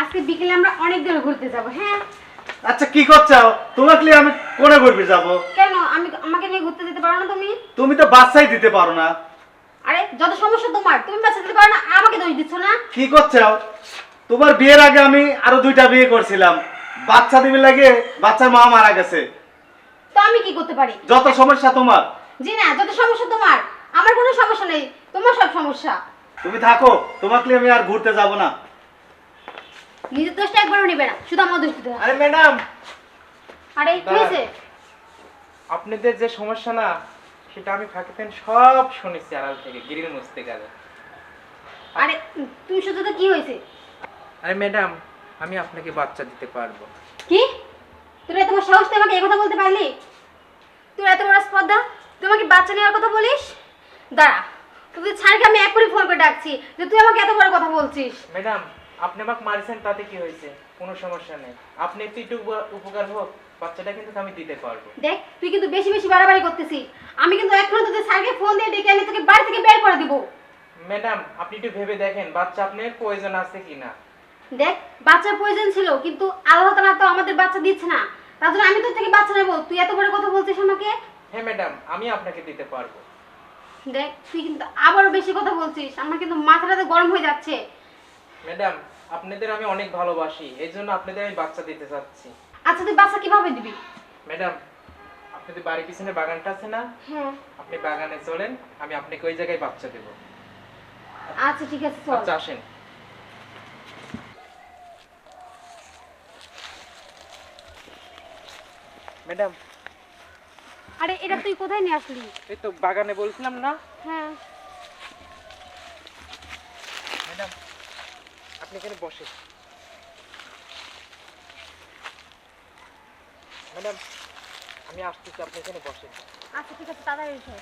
আজকে বিকেলে আমরা অনেক দূরে ঘুরতে যাব হ্যাঁ? আচ্ছা কি করছাও তোমাকে নিয়ে আমি কোনে ঘুরবি যাব? কেন? আমি আমাকে নিয়ে ঘুরতে যেতে পারো না তুমি? তুমি তো বাচ্চাই দিতে পারো না। আরে যত সমস্যা তোমার তুমি বাচ্চা দিতে পারো না আমাকে দোষ দিচ্ছ না? কি করছাও তোমার বিয়ের আগে আমি আরও দুইটা বিয়ে করছিলাম। বাচ্চা দিবি লাগে বাচ্চার মা মারা গেছে। তো আমি কি করতে পারি? যত সমস্যা তোমার। জি না যত সমস্যা তোমার আমার কোনো সমস্যা নেই তোমার সব সমস্যা। তুমি থাকো তোমাকে আমি আর ঘুরতে যাব না। নিজের দোষটা একবারও নেবে না শুধু আমার দোষ দিতে আরে ম্যাডাম! আরে কি হয়েছে? আপনাদের যে সমস্যা না সেটা আমি ফাঁকিতেন সব শুনেছি আড়াল থেকে গিরিল মুছতে গেলে। আরে তুমি শুধু তো কি হয়েছে? আরে ম্যাডাম আমি আপনাকে বাচ্চা দিতে পারব। কি? তুই এত বড় সাহস তুই আমাকে এই কথা বলতে পারলি? তুই এত বড় স্পর্ধা? তুই আমাকে বাচ্চা নেওয়ার কথা বলিস? দাঁড়া তুই ছাড়কে আমি এক করে ফোন করে ডাকছি যে তুই আমাকে এত বড় কথা বলছিস। ম্যাডাম আপনি আমাকে মারিছেন তাতে কি হয়েছে? কোনো সমস্যা নেই। আপনি একটু একটু উপ- উপকার হোক বাচ্চাটা কিন্তু আমি দিতে পারব। দেখ তুই কিন্তু বেশি বেশি বাড়াবাড়ি করতেছিস আমি কিন্তু এক্ষুনি তোদের স্যারকে ফোন দিয়ে ডেকে আনি তোকে বাড়ি থেকে বের করে দিব। ম্যাডাম আপনি একটু ভেবে দেখেন বাচ্চা আপনার প্রয়োজন আছে কিনা। দেখ বাচ্চার প্রয়োজন ছিল কিন্তু আল্লাহ তালা তো আমাদের বাচ্চা দিচ্ছে না। তার জন্য আমি তোর থেকে বাচ্চা নেব। তুই এত বড় কথা বলছিস আমাকে? হ্যাঁ ম্যাডাম আমি আপনাকে দিতে পারব। দেখ তুই কিন্তু আবারও বেশি কথা বলছিস। আমার কিন্তু মাথাটা তো গরম হয়ে যাচ্ছে। ম্যাডাম আপনাদের আমি অনেক ভালোবাসি এই জন্য আপনাদের আমি বাচ্চা দিতে চাচ্ছি। আচ্ছা তুই বাচ্চা কীভাবে দিবি? ম্যাডাম আপনাদের বাড়ির পিছনে বাগানটা আছে না? হ্যাঁ। আপনি বাগানে চলেন আমি আপনাকে ওই জায়গায় বাচ্চা দেবো। আচ্ছা ঠিক আছে চল। আচ্ছা আসেন। ম্যাডাম। আরে এটা তুই কোথায় নিয়ে আসলি? এই তো বাগানে বলছিলাম না? হ্যাঁ। ম্যাডাম আপনি এখানে বসে ম্যাডাম আমি আসতেছি আপনি এখানে বসেন। আচ্ছা ঠিক আছে তাড়াতাড়ি এসো।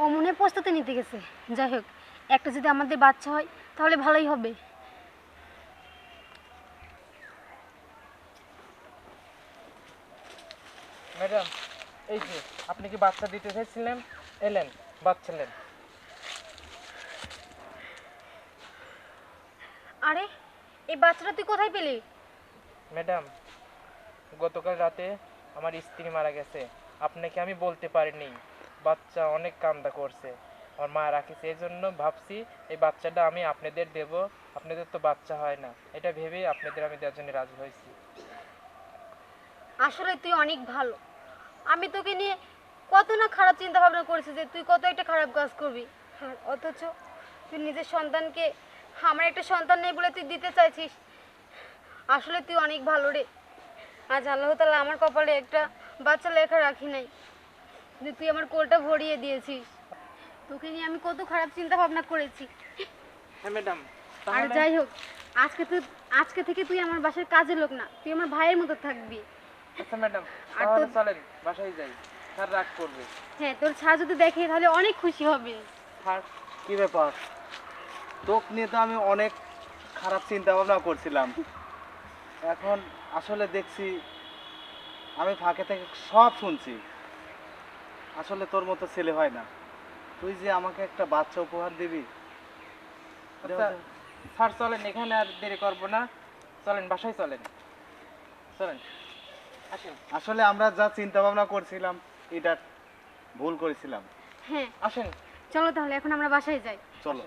ও মনে প্রস্তুতি নিতে গেছে। যাই হোক একটা যদি আমাদের বাচ্চা হয় তাহলে ভালোই হবে। ম্যাডাম এই যে আপনি কি বাচ্চা দিতে চাইছিলেন? এলেন বাচ্চা নেন। আরে এই বাচ্চাটা তুই কোথায় পেলি? ম্যাডাম গতকাল রাতে আমার স্ত্রী মারা গেছে। আপনাকে আমি বলতে পারিনি। বাচ্চা অনেক কান্দা করছে। আমার মা রাখিছে এই জন্য ভাবছি এই বাচ্চাটা আমি আপনাদের দেব। আপনাদের তো বাচ্চা হয় না। এটা ভেবেই আপনাদের আমি দেওয়ার জন্য রাজি হয়েছি। আসলে তুই অনেক ভালো। আমি তোকে নিয়ে কত না খারাপ চিন্তা ভাবনা করেছি যে তুই কত একটা খারাপ কাজ করবি। আর অথচ তুই নিজের সন্তানকে আমার একটা সন্তান নেই বলে তুই দিতে চাইছিস? আসলে তুই অনেক ভালো রে। আজ আল্লাহ তালা আমার কপালে একটা বাচ্চা লেখা রাখি নাই। তুই আমার কোলটা ভরিয়ে দিয়েছিস। তোকে নিয়ে আমি কত খারাপ চিন্তা ভাবনা করেছি। হ্যাঁ ম্যাডাম আর যাই হোক আজকে তুই আজকে থেকে তুই আমার বাসার কাজের লোক না তুই আমার ভাইয়ের মতো থাকবি। আচ্ছা ম্যাডাম আর তাহলে তো- চলেন বাসায় যাই। স্যার রাগ করবে। হ্যাঁ তোর ছা যদি দেখে তাহলে অনেক খুশি হবে। স্যার কি ব্যাপার? তোক নিয়ে তো আমি অনেক খারাপ চিন্তা ভাবনা করছিলাম। এখন আসলে দেখছি আমি ফাঁকে থেকে সব শুনছি। আসলে তোর মতো ছেলে হয় না। তুই যে আমাকে একটা বাচ্চা উপহার দিবি আচ্ছা স্যার চলেন এখানে আর দেরি করব না। চলেন বাসায় চলেন। চলেন আসেন। আসলে আমরা যা চিন্তা ভাবনা করছিলাম এটা ভুল করেছিলাম। হ্যাঁ। আসেন। চলো তাহলে এখন আমরা বাসায় যাই। চলো।